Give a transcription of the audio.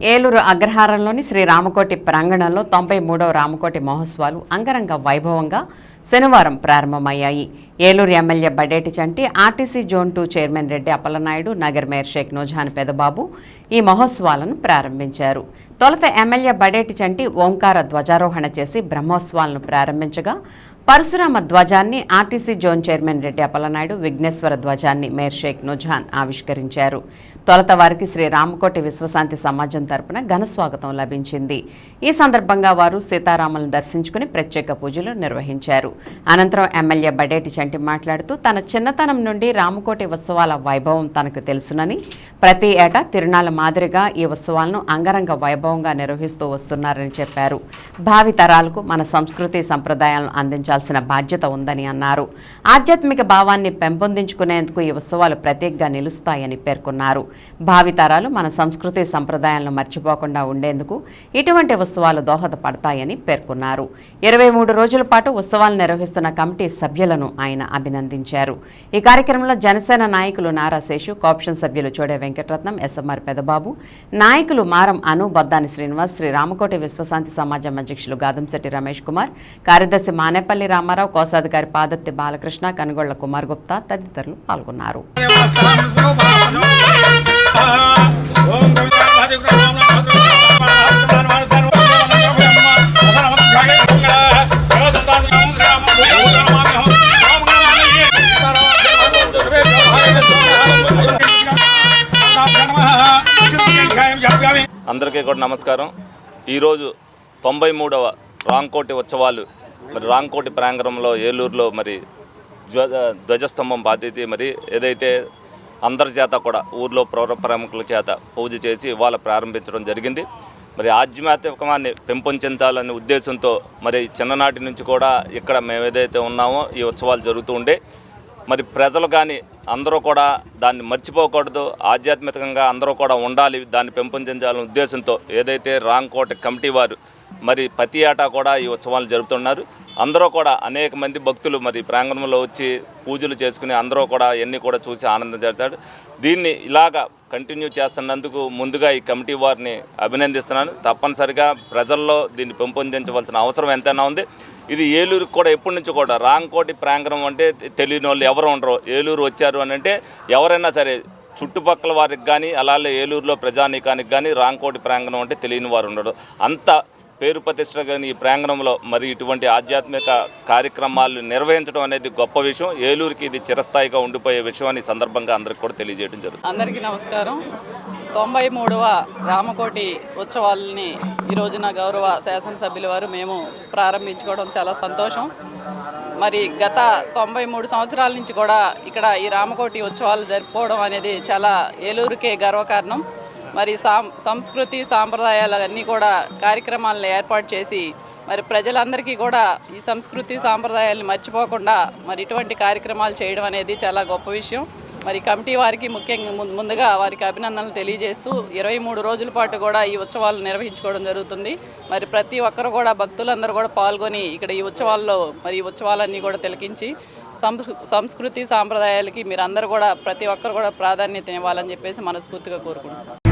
ఏలూరు అగ్రహారంలోని శ్రీ రామకోటి ప్రాంగణంలో తొంభై మూడవ రామకోటి మహోత్సవాలు అంగరంగ వైభవంగా శనివారం ప్రారంభమయ్యాయి. Eluru MLA Badeti Chanti RTC zone two chairman Reddy Appalanaidu Nagar mayor Sheikh నోజాన్ Pedababu ఈ మహోత్సవాలను ప్రారంభించారు. తొలుత ఎమ్మెల్యే బడేటి చంటి ఓంకార ధ్వజారోహణ చేసి బ్రహ్మోత్సవాలను ప్రారంభించగా Parashurama ధ్వజాన్ని RTC zone chairman Reddy Appalanaidu Vighneshwara ధ్వజాన్ని మేయర్ షేక్ నుజాన్ ఆవిష్కరించారు. తొలత వారికి శ్రీ రామకోటి విశ్వశాంతి సమాజం తరపున ఘన స్వాగతం లభించింది. ఈ సందర్భంగా వారు సీతారాములను దర్శించుకుని ప్రత్యేక పూజలు నిర్వహించారు. అనంతరం ఎమ్మెల్యే బడేటి చంటి మాట్లాడుతూ తన చిన్నతనం నుండి రామకోటి ఉత్సవాల వైభవం తనకు తెలుసునని ప్రతి ఏటా తిరునాళ్ళ మాదిరిగా ఈ ఉత్సవాలను అంగరంగ వైభవంగా నిర్వహిస్తూ వస్తున్నారని చెప్పారు. భావి తరాలకు మన సంస్కృతి సంప్రదాయాలను అందించాల్సిన బాధ్యత ఉందని అన్నారు. ఆధ్యాత్మిక భావాన్ని పెంపొందించుకునేందుకు ఈ ఉత్సవాలు ప్రత్యేకంగా నిలుస్తాయని పేర్కొన్నారు. భావితరాలు మన సంస్కృతి సంప్రదాయాలను మర్చిపోకుండా ఉండేందుకు ఇటువంటి ఉత్సవాలు దోహదపడతాయని పేర్కొన్నారు. ఇరవై మూడు రోజుల పాటు ఉత్సవాలు నిర్వహిస్తున్న కమిటీ సభ్యులను ఆయన అభినందించారు. ఈ కార్యక్రమంలో జనసేన నాయకులు నారా శేషు కాప్షన్ సభ్యులు చోడే వెంకటరత్నం ఎస్ఎంఆర్ పెదబాబు నాయకులు మారం అను బొద్దాని శ్రీనివాస్ శ్రీ రామకోటి విశ్వశాంతి సమాజం అధ్యక్షులు గాదంశెట్టి రమేష్ కుమార్ కార్యదర్శి మానేపల్లి రామారావు కోశాధికారి పాదత్తి బాలకృష్ణ కనుగొళ్ళ కుమార్ గుప్తా తదితరులు పాల్గొన్నారు. అందరికీ కూడా నమస్కారం. ఈరోజు తొంభై మూడవ రాంకోటి ఉత్సవాలు మరి రాంకోటి ప్రాంగణంలో ఏలూరులో మరి ధ్వజ ధ్వజస్తంభం బాధ్యత మరి ఏదైతే అందరి చేత కూడా ఊర్లో పౌర ప్రముఖుల చేత పూజ చేసి ఇవాళ ప్రారంభించడం జరిగింది. మరి ఆధ్యాత్మికమాన్ని పెంపొందించాలనే ఉద్దేశంతో మరి చిన్ననాటి నుంచి కూడా ఇక్కడ మేము ఏదైతే ఉన్నామో ఈ ఉత్సవాలు జరుగుతూ ఉండే. మరి ప్రజలు కానీ అందరూ కూడా దాన్ని మర్చిపోకూడదు. ఆధ్యాత్మికంగా అందరూ కూడా ఉండాలి దాన్ని పెంపొందించాలనే ఉద్దేశంతో ఏదైతే రాంకోట కమిటీ వారు మరి ప్రతి ఏటా కూడా ఈ ఉత్సవాలు జరుపుతున్నారు. అందరూ కూడా అనేక మంది భక్తులు మరి ప్రాంగణంలో వచ్చి పూజలు చేసుకుని అందరూ కూడా ఎన్ని కూడా చూసి ఆనందం జరుగుతాడు దీన్ని ఇలాగ కంటిన్యూ చేస్తున్నందుకు ముందుగా ఈ కమిటీ వారిని అభినందిస్తున్నాను. తప్పనిసరిగా ప్రజల్లో దీన్ని పెంపొందించవలసిన అవసరం ఎంతైనా ఉంది. ఇది ఏలూరుకి కూడా ఎప్పటి నుంచి కూడా రాంకోటి ప్రాంగణం అంటే తెలియని వాళ్ళు ఎవరు ఉండరు. ఏలూరు వచ్చారు అని అంటే ఎవరైనా సరే చుట్టుపక్కల వారికి కానీ అలాగే ఏలూరులో ప్రజానీకానికి కానీ రాంకోటి ప్రాంగణం అంటే తెలియని వారు ఉండరు. అంత పేరు ప్రతిష్ట కానీ ఈ ప్రాంగణంలో మరి ఇటువంటి ఆధ్యాత్మిక కార్యక్రమాలు నిర్వహించడం అనేది గొప్ప విషయం. ఏలూరుకి ఇది చిరస్థాయిగా ఉండిపోయే విషయం అని సందర్భంగా అందరికీ కూడా తెలియజేయడం జరుగుతుంది. అందరికీ నమస్కారం. తొంభై మూడవ రామకోటి ఉత్సవాలని ఈ రోజున గౌరవ శాసనసభ్యుల వారు మేము ప్రారంభించుకోవడం చాలా సంతోషం. మరి గత తొంభై మూడు సంవత్సరాల నుంచి కూడా ఇక్కడ ఈ రామకోటి ఉత్సవాలు జరుపుకోవడం అనేది చాలా ఏలూరుకే గర్వకారణం. మరి సాం సంస్కృతి సాంప్రదాయాలు అన్నీ కూడా కార్యక్రమాలను ఏర్పాటు చేసి మరి ప్రజలందరికీ కూడా ఈ సంస్కృతి సాంప్రదాయాలను మర్చిపోకుండా మరి ఇటువంటి కార్యక్రమాలు చేయడం అనేది చాలా గొప్ప విషయం. మరి కమిటీ వారికి ముఖ్యంగా ముందుగా వారికి అభినందనలు తెలియజేస్తూ ఇరవై మూడు రోజుల పాటు కూడా ఈ ఉత్సవాలు నిర్వహించుకోవడం జరుగుతుంది. మరి ప్రతి ఒక్కరు కూడా భక్తులందరూ కూడా పాల్గొని ఇక్కడ ఈ ఉత్సవాల్లో మరి ఈ ఉత్సవాలన్నీ కూడా తిలకించి సంస్కృ- సంస్కృతి సాంప్రదాయాలకి మీరు అందరూ కూడా ప్రతి ఒక్కరు కూడా ప్రాధాన్యత ఇవ్వాలని చెప్పేసి మనస్ఫూర్తిగా కోరుకుంటున్నాం.